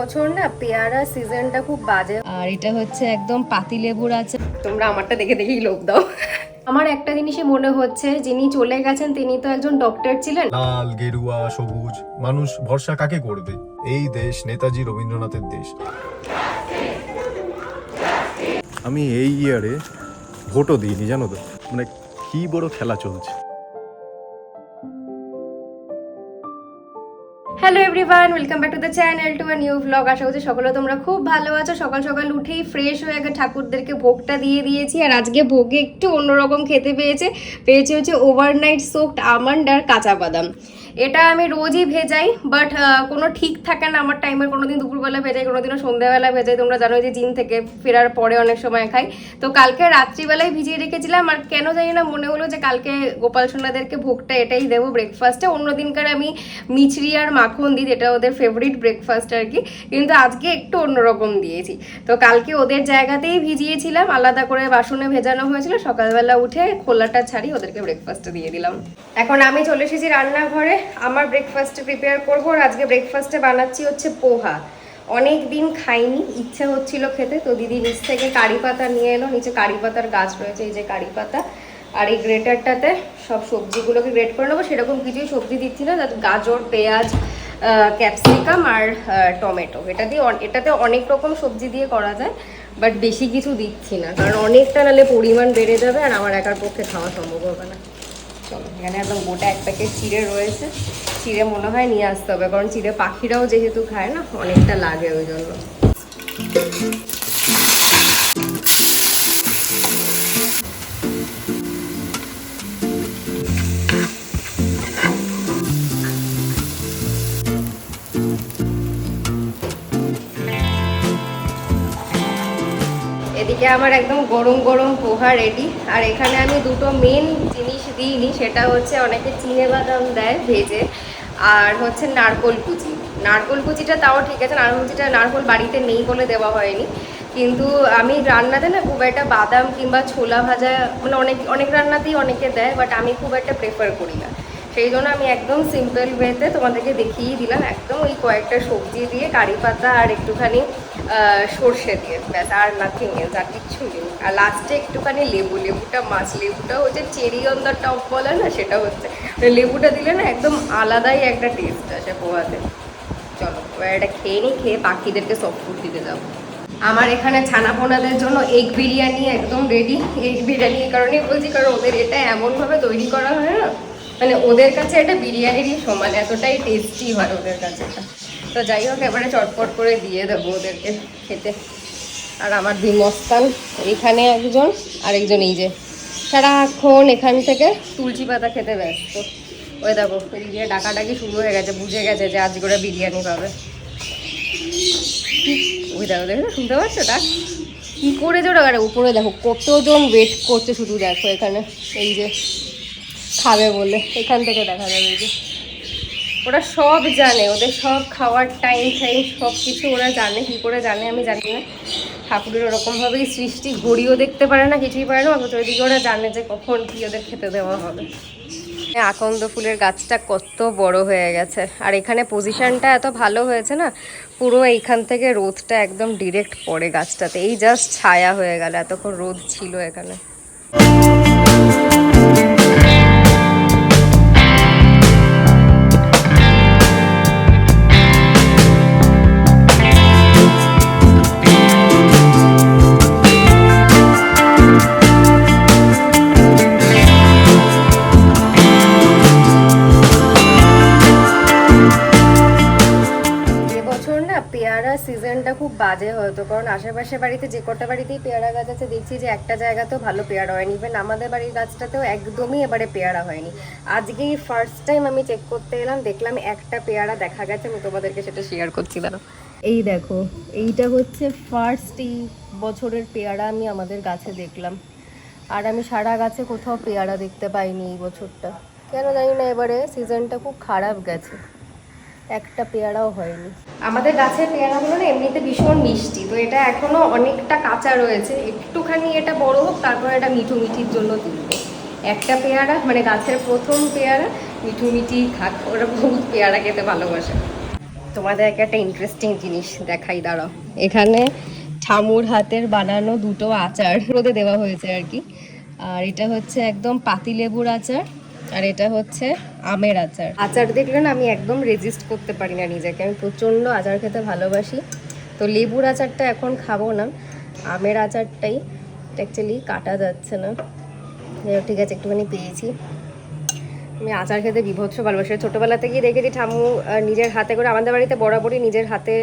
বছর না পেয়ারা সিজনটা খুব বাজে। আর এটা হচ্ছে একদম পাতি লেবুর আছে। তোমরা আমারটা দেখে দেখেই লোভ দাও। আমার একটা জিনিসই মনে হচ্ছে যিনি চলে গেছেন তিনি তো একজন ডক্টর ছিলেন। লাল গেরুয়া সবুজ মানুষ ভরসা কাকে করবে? এই দেশ নেতাজি রবীন্দ্রনাথের দেশ। আমি এই ইয়ারে ভোটও দিইনি জানো তো? মানে কি বড় খেলা চলছে। Hello everyone welcome back to the channel to new blog আশা করছি সকলে তোমরা খুব ভালো আছো। সকাল সকাল উঠেই ফ্রেশ হয়ে আগে ঠাকুরদেরকে ভোগটা দিয়ে দিয়েছি। আর আজকে ভোগে একটু অন্যরকম খেতে পেয়েছে। পেয়েছে হচ্ছে ওভারনাইট সোকড আমন্ড আর কাঁচা বাদাম। এটা আমি রোজই ভেজাই বাট কোনো ঠিক থাকে না আমার টাইমের কোনো দিন দুপুরবেলা ভেজাই কোনো দিনও সন্ধ্যাবেলা ভেজাই। তোমরা জানো যে জিম থেকে ফেরার পরে অনেক সময় খাই। তো কালকে রাত্রিবেলায় ভিজিয়ে রেখেছিলাম। আর কেন জানি না মনে হলো যে কালকে গোপাল সোনাদেরকে ভোগটা এটাই দেবো ব্রেকফাস্টে অন্য দিনকার আমি মিছরি আর মাখন দিই যেটা ওদের ফেভারিট ব্রেকফাস্ট আর কি। কিন্তু আজকে একটু অন্যরকম দিয়েছি। তো কালকে ওদের জায়গাতেই ভিজিয়েছিলাম, আলাদা করে বাসনে ভেজানো হয়েছিল। সকালবেলা উঠে খোলাটা ছাড়ি ওদেরকে ব্রেকফাস্টে দিয়ে দিলাম। এখন আমি চলে এসেছি রান্নাঘরে। আমার ব্রেকফাস্টে প্রিপেয়ার করব আর আজকে ব্রেকফাস্টে বানাচ্ছি হচ্ছে পোহা। অনেক দিন খাইনি, ইচ্ছে হচ্ছিল খেতে। তো দিদি নিচ থেকে কারি পাতা নিয়ে এলো। নিচে কারি পাতার গাছ রয়েছে, এই যে কারি পাতা। আর এই গ্রেটারটাতে সব সবজিগুলোকে গ্রেট করে নেব। সেরকম কিছুই সবজি দিচ্ছি না গাজর, পেঁয়াজ ক্যাপসিকাম আর টমেটো এটা দিয়ে এটাতে অনেক রকম সবজি দিয়ে করা যায় বাট বেশি কিছু দিচ্ছি না, কারণ অনেকটা নাহলে পরিমাণ বেড়ে যাবে আর আমার একার পক্ষে খাওয়া সম্ভব হবে না। চলো, এখানে একদম গোটা এক প্যাকেট চিড়ে রয়েছে। চিড়ে মনে হয় নিয়ে আসতে হবে, কারণ চিড়ে পাখিরাও যেহেতু খায় না, অনেকটা লাগে ওই জন্য। এদিকে আমার একদম গরম গরম পোহা রেডি আর এখানে আমি দুটো মেন জিনিস দিইনি, সেটা হচ্ছে অনেকে চিনে বাদাম দেয় ভেজে, আর হচ্ছে নারকোল কুচি। নারকোল কুচিটা তাও ঠিক আছে, নারকোল কুচিটা নারকোল বাড়িতে নেই বলে দেওয়া হয়নি। কিন্তু আমি রান্নাতে না খুব একটা বাদাম কিংবা ছোলা ভাজা মানে অনেক অনেক রান্নাতেই অনেকে দেয় বাট আমি খুব একটা প্রেফার করি না। সেই জন্য আমি একদম সিম্পল ওয়েতে তোমাদেরকে দেখিয়ে দিলাম, একদম ওই কয়েকটা সবজি দিয়ে কারি পাতা আর একটুখানি সর্ষে দিয়ে, ব্যাস, আর নাথিং এলস আর কিচ্ছু নেই। আর লাস্টে একটুখানি লেবু, লেবুটা মাছ, লেবুটা হচ্ছে চেরি অন দ্য টপ বলে না, সেটা হচ্ছে। লেবুটা দিলে না একদম আলাদাই একটা টেস্ট আসে পোহাতে। চলো, এবার এটা খেয়ে নিই, খেয়ে পাখিদেরকে সব ফুড দিতে যাব। আমার এখানে ছানা পোনাদের জন্য এগ বিরিয়ানি একদম রেডি এগ বিরিয়ানি এই কারণেই বলছি, কারণ ওদের এটা এমনভাবে তৈরি করা হয় না মানে ওদের কাছে এটা বিরিয়ানিরই সমান, এতটাই টেস্টি হয় ওদের কাছে। তো যাই হোক, এবারে চটপট করে দিয়ে দেবো ওদেরকে খেতে। আর আমার বিমস্তান, এখানে একজন আর একজন এই যে সারাক্ষণ এখান থেকে তুলসী পাতা খেতে ব্যস্ত। ওই দেখো এদিকে ডাকাডাকি শুরু হয়ে গেছে, বুঝে গেছে যে আজ করে বিরিয়ানি পাবে। ওই দেখো দেখো শুনতে পাচ্ছ? ডাক কী করে যে ওরা উপরে দেখো, কতজন ওয়েট করছে শুধু দেখো এখানে, এই যে। খাবে বলে। এখান থেকে দেখা যাবে যে ওরা সব জানে, ওদের সব খাওয়ার টাইম টাইম সব কিছু ওরা জানে, কি করে জানে আমি জানি না। ঠাকুরের ওরকমভাবেই সৃষ্টি, ঘড়িও দেখতে পারে না, কিছুই পারে না, অথচ ওইদিকে ওরা জানে যে কখন কি ওদের খেতে দেওয়া হবে। আকন্দ ফুলের গাছটা কত বড় হয়ে গেছে। আর এখানে পজিশনটা এত ভালো হয়েছে না, পুরো এইখান থেকে রোদটা একদম ডিরেক্ট পড়ে গাছটাতে। এই জাস্ট ছায়া হয়ে গেল, এতক্ষণ রোদ ছিল এখানে। বাজে হয়তো, কারণ আশেপাশে বাড়িতে যে কটা বাড়িতেই পেয়ারা গাছ আছে, দেখছি যে একটা জায়গাতেও ভালো পেয়ারা হয়নি। ইভেন আমাদের বাড়ির গাছটাতেও একদমই এবারে পেয়ারা হয়নি। আজকেই ফার্স্ট টাইম আমি চেক করতে এলাম, দেখলাম একটা পেয়ারা দেখা গেছে, আমি তোমাদেরকে সেটা শেয়ার করছি দাঁড়ো এই দেখো, এইটা হচ্ছে ফার্স্ট এই বছরের পেয়ারা আমি আমাদের গাছে দেখলাম। আর আমি সারা গাছে কোথাও পেয়ারা দেখতে পাইনি এই বছরটা। কেন জানি না, এবারে সিজনটা খুব খারাপ গেছে। একটা পেয়ারাও হয়নি। আমাদের গাছের পেয়ারাগুলো না এমনিতে ভীষণ মিষ্টি, তো এটা এখনও অনেকটা কাঁচা রয়েছে। একটুখানি এটা বড় হোক, তারপর এটা মিঠু মিঠির জন্য তুলবো। একটা পেয়ারা মানে গাছের প্রথম পেয়ারা, মিঠু মিঠি খাক, ওরা বহুত পেয়ারা খেতে ভালোবাসে। তোমাদের একটা ইন্টারেস্টিং জিনিস দেখাই, দাঁড়াও। এখানে ঠামুর হাতের বানানো দুটো আচার রোদে দেওয়া হয়েছে আর কি। আর এটা হচ্ছে একদম পাতিলেবুর আচার। আর এটা হচ্ছে আমের আচার। আচার দেখলে না আমি একদম রেজিস্ট করতে পারি না নিজেকে। আমি প্রচণ্ড আচার খেতে ভালোবাসি। তো লেবুর আচারটা এখন খাব না। আমের আচারটাই অ্যাকচুয়ালি কাটা যাচ্ছে না। ঠিক আছে, একটুখানি পেয়েছি। আমি আচার খেতে বিভৎস ভালোবাসি। ছোটোবেলা থেকেই দেখেছি ঠাম্মু নিজের হাতে করে, আমাদের বাড়িতে বরাবরই নিজের হাতে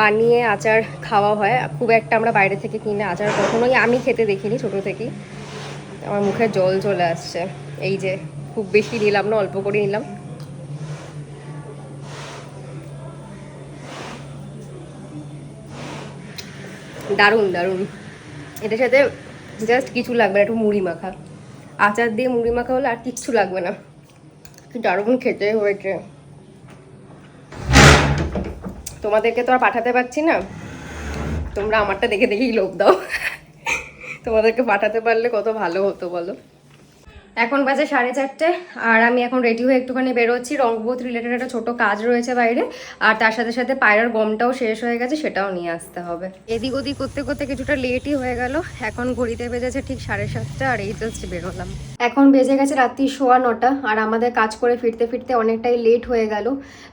বানিয়ে আচার খাওয়া হয়। খুব একটা আমরা বাইরে থেকে কিনে আচার কখনোই আমি খেতে দেখিনি ছোটো থেকেই। আমার মুখে জল চলে আসছে। এই যে খুব বেশি নিলাম না, অল্প করে নিলাম। দারুণ দারুণ। এটার সাথে জাস্ট কিছু লাগবে না, একটু মুড়ি মাখা। আচার দিয়ে মুড়ি মাখা হলে আর কিচ্ছু লাগবে না। দারুণ খেতে হয়েছে। তোমাদেরকে তো আর পাঠাতে পারছি না। তোমরা আমারটা দেখে দেখেই লোভ দাও। তোমাদেরকে পাঠাতে পারলে কত ভালো হতো বলো। এখন বাজে সাড়ে চারটে, আর আমি এখন রেডি হয়ে একটুখানি বেরোচ্ছি। রংবোধ রিলেটেড একটা ছোট কাজ রয়েছে বাইরে, আর তার সাথে সাথে পায়রার গমটাও শেষ হয়ে গেছে, সেটাও নিয়ে আসতে হবে। এদিক ওদিক করতে করতে কিছুটা লেটই হয়ে গেল, এখন ঘড়িতে বেজেছে ঠিক সাড়ে সাতটা, আর এই জাস্ট বেরোলাম। এখন বেজে গেছে রাত্রি সোয়া নটা, আর আমাদের কাজ করে ফিরতে ফিরতে অনেকটাই লেট হয়ে গেল।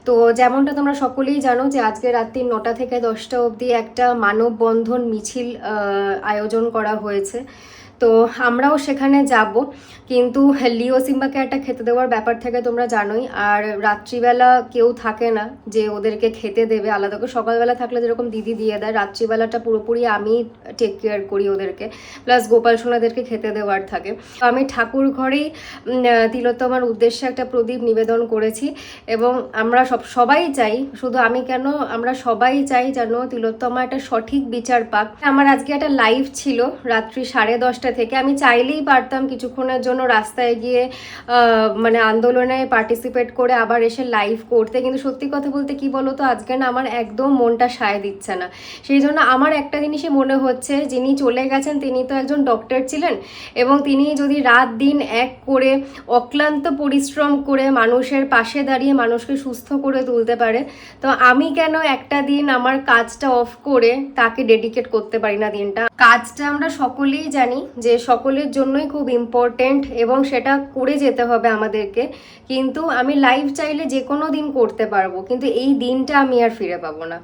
তো যেমনটা তোমরা সকলেই জানো যে আজকে রাত্রি নটা থেকে দশটা অবধি একটা মানববন্ধন মিছিল আয়োজন করা হয়েছে। তো আমরাও সেখানে যাব। কিন্তু লিও সিম্বাকে একটা খেতে দেওয়ার ব্যাপার থেকে তোমরা জানোই। আর রাত্রিবেলা কেউ থাকে না যে ওদেরকে খেতে দেবে। আলাদা করে সকালবেলা থাকলে যেরকম দিদি দিয়ে দেয়, রাত্রিবেলাটা পুরোপুরি আমি টেক কেয়ার করি ওদেরকে। প্লাস গোপাল সোনাদেরকে খেতে দেওয়ার থাকে। তো আমি ঠাকুর ঘরেই তিলোত্তমার উদ্দেশ্যে একটা প্রদীপ নিবেদন করেছি। এবং আমরা সব, সবাই চাই, শুধু আমি কেন, আমরা সবাই চাই যেন তিলোত্তমা একটা সঠিক বিচার পাক। আমার আজকে একটা লাইভ ছিল, রাত্রি সাড়ে দশটা থেকে আমি চাইলেই পারতাম কিছুক্ষণের জন্য রাস্তায় গিয়ে মানে আন্দোলনে পার্টিসিপেট করে আবার এসে লাইভ করতে। কিন্তু সত্যি কথা বলতে কি বলতো, আজকে না আমার একদম মনটা সায় দিচ্ছে না। সেই জন্য আমার একটা জিনিসই মনে হচ্ছে, যিনি চলে গেছেন তিনি তো একজন ডক্টর ছিলেন এবং তিনি যদি রাত দিন এক করে অক্লান্ত পরিশ্রম করে মানুষের পাশে দাঁড়িয়ে মানুষকে সুস্থ করে তুলতে পারে, তো আমি কেন একটা দিন আমার কাজটা অফ করে তাকে ডেডিকেট করতে পারি না দিনটা? কাজটা আমরা সকলেই জানি যে সকলের জন্যই খুব ইম্পর্টেন্ট এবং সেটা করে যেতে হবে আমাদেরকে। কিন্তু আমি লাইভ চাইলে যে কোনো দিন করতে পারব, কিন্তু এই দিনটা আমি আর ফিরে পাবো না।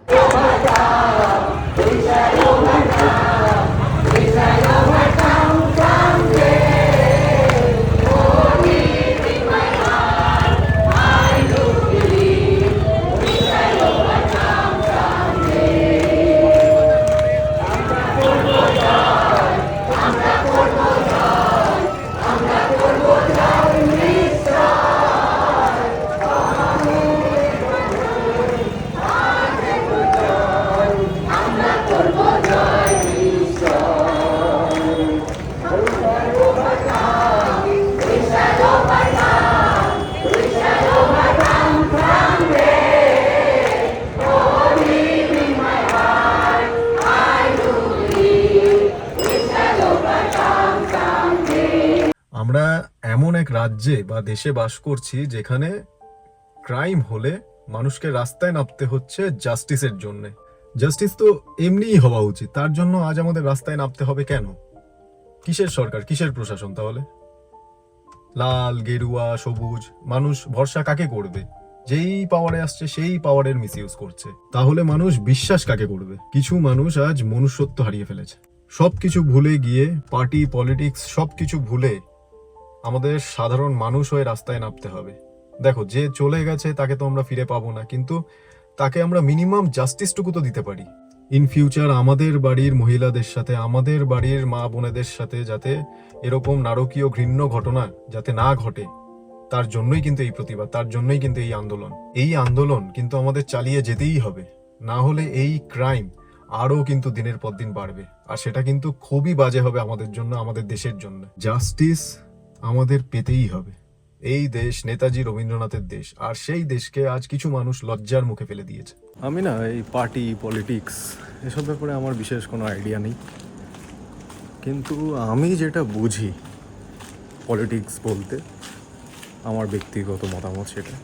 আমরা এমন এক রাজ্যে বা দেশে বাস করছি যেখানে ক্রাইম হলে মানুষকে রাস্তায় নামতে হচ্ছে জাস্টিসের জন্য। জাস্টিস তো এমনিই হওয়া উচিত। তার জন্য আজ আমাদের রাস্তায় নামতে হবে কেন? কিসের সরকার? কিসের প্রশাসন তাহলে? লাল, গেরুয়া, সবুজ, মানুষ ভরসা কাকে করবে? যেই পাওয়ারে আসছে, সেই পাওয়ারের মিস ইউজ করছে। তাহলে মানুষ বিশ্বাস কাকে করবে? কিছু মানুষ আজ মনুষ্যত্ব হারিয়ে ফেলেছে। সবকিছু ভুলে গিয়ে পার্টি পলিটিক্স সবকিছু ভুলে আমাদের সাধারণ মানুষ হয়ে রাস্তায় নামতে হবে। দেখো, যে চলে গেছে তাকে তো আমরা ফিরে পাবো না, কিন্তু তাকে আমরা মিনিমাম জাস্টিসটুকু তো দিতে পারি। ইন ফিউচার আমাদের বাড়ির মহিলাদের সাথে, আমাদের বাড়ির মা বোনেদের সাথে যাতে এরকম নারকীয় ঘৃণ্য ঘটনা যাতে না ঘটে, তার জন্যই কিন্তু এই প্রতিবাদ, তার জন্যই কিন্তু এই আন্দোলন। এই আন্দোলন কিন্তু আমাদের চালিয়ে যেতেই হবে, না হলে এই ক্রাইম আরও কিন্তু দিনের পর দিন বাড়বে, আর সেটা কিন্তু খুবই বাজে হবে আমাদের জন্য, আমাদের দেশের জন্য। জাস্টিস আমাদের পেতেই হবে। এই দেশ নেতাজি রবীন্দ্রনাথের দেশ, আর সেই দেশকে আজ কিছু মানুষ লজ্জার মুখে ফেলে দিয়েছে। আমি না এই পার্টি, পলিটিক্স এসব ব্যাপারে আমার বিশেষ কোনো আইডিয়া নেই। কিন্তু আমি যেটা বুঝি পলিটিক্স বলতে, আমার ব্যক্তিগত মতামত সেটা,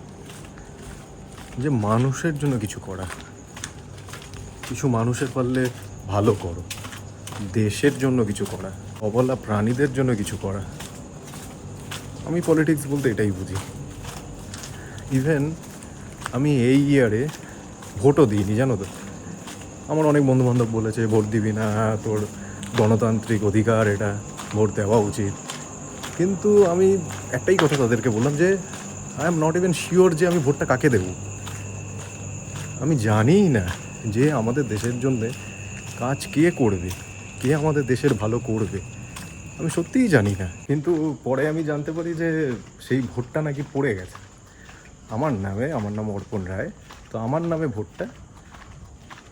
যে মানুষের জন্য কিছু করা। কিছু মানুষের পারলে ভালো করো। দেশের জন্য কিছু করা, অবলা প্রাণীদের জন্য কিছু করা। আমি পলিটিক্স বলতে এটাই বুঝি। ইভেন আমি এই ইয়ারে ভোটও দিইনি, জানো তো? আমার অনেক বন্ধু বান্ধব বলেছে, ভোট দিবি না, তোর গণতান্ত্রিক অধিকার, এটা ভোট দেওয়া উচিত। কিন্তু আমি একটাই কথা তাদেরকে বললাম যে I am not even sure যে আমি ভোটটা কাকে দেব। আমি জানিই না যে আমাদের দেশের জন্যে কাজ কে করবে, কে আমাদের দেশের ভালো করবে। আমি সত্যিই জানি না। কিন্তু পরে আমি জানতে পারি যে সেই ভোটটা নাকি পড়ে গেছে। আমার নামে, আমার নাম অর্পণ রায়। তো আমার নামে ভোটটা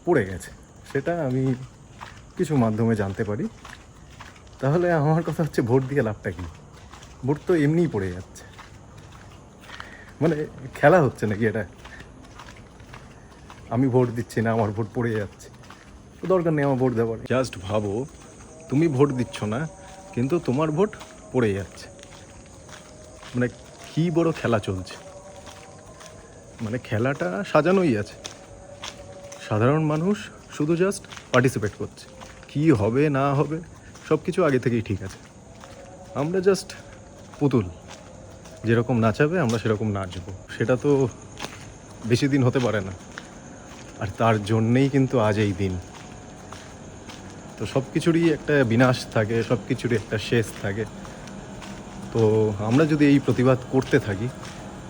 পড়ে গেছে। সেটা আমি কিছু মাধ্যমে জানতে পারি। তাহলে আমার কথা হচ্ছে, ভোট দিয়ে লাভটা কি? ভোট তো এমনিই পড়ে যাচ্ছে। মানে খেলা হচ্ছে নাকি এটা? আমি ভোট দিচ্ছি না, আমার ভোট পড়ে যাচ্ছে। দরকার নেই আমার ভোট দেওয়ার। জাস্ট ভাবো, তুমি ভোট দিচ্ছ না কিন্তু তোমার ভোট পড়ে যাচ্ছে। মানে কি বড় খেলা চলছে। মানে খেলাটা সাজানোই আছে। সাধারণ মানুষ শুধু জাস্ট পার্টিসিপেট করছে। কি হবে, না হবে সব কিছু আগে থেকেই ঠিক আছে। আমরা জাস্ট পুতুল। যেরকম নাচাবে, আমরা সেরকম নাচবো। সেটা তো বেশি দিন হতে পারে না। আর তার জন্যেই কিন্তু আজ এই দিন। তো সব কিছুরই একটা বিনাশ থাকে সব কিছুরই একটা শেষ থাকে। তো আমরা যদি এই প্রতিবাদ করতে থাকি,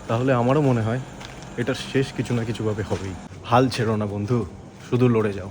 তাহলে আমারও মনে হয় এটার শেষ কিছু না কিছুভাবে হবেই। হাল ছেড়ো না বন্ধু, শুধু লড়ে যাও।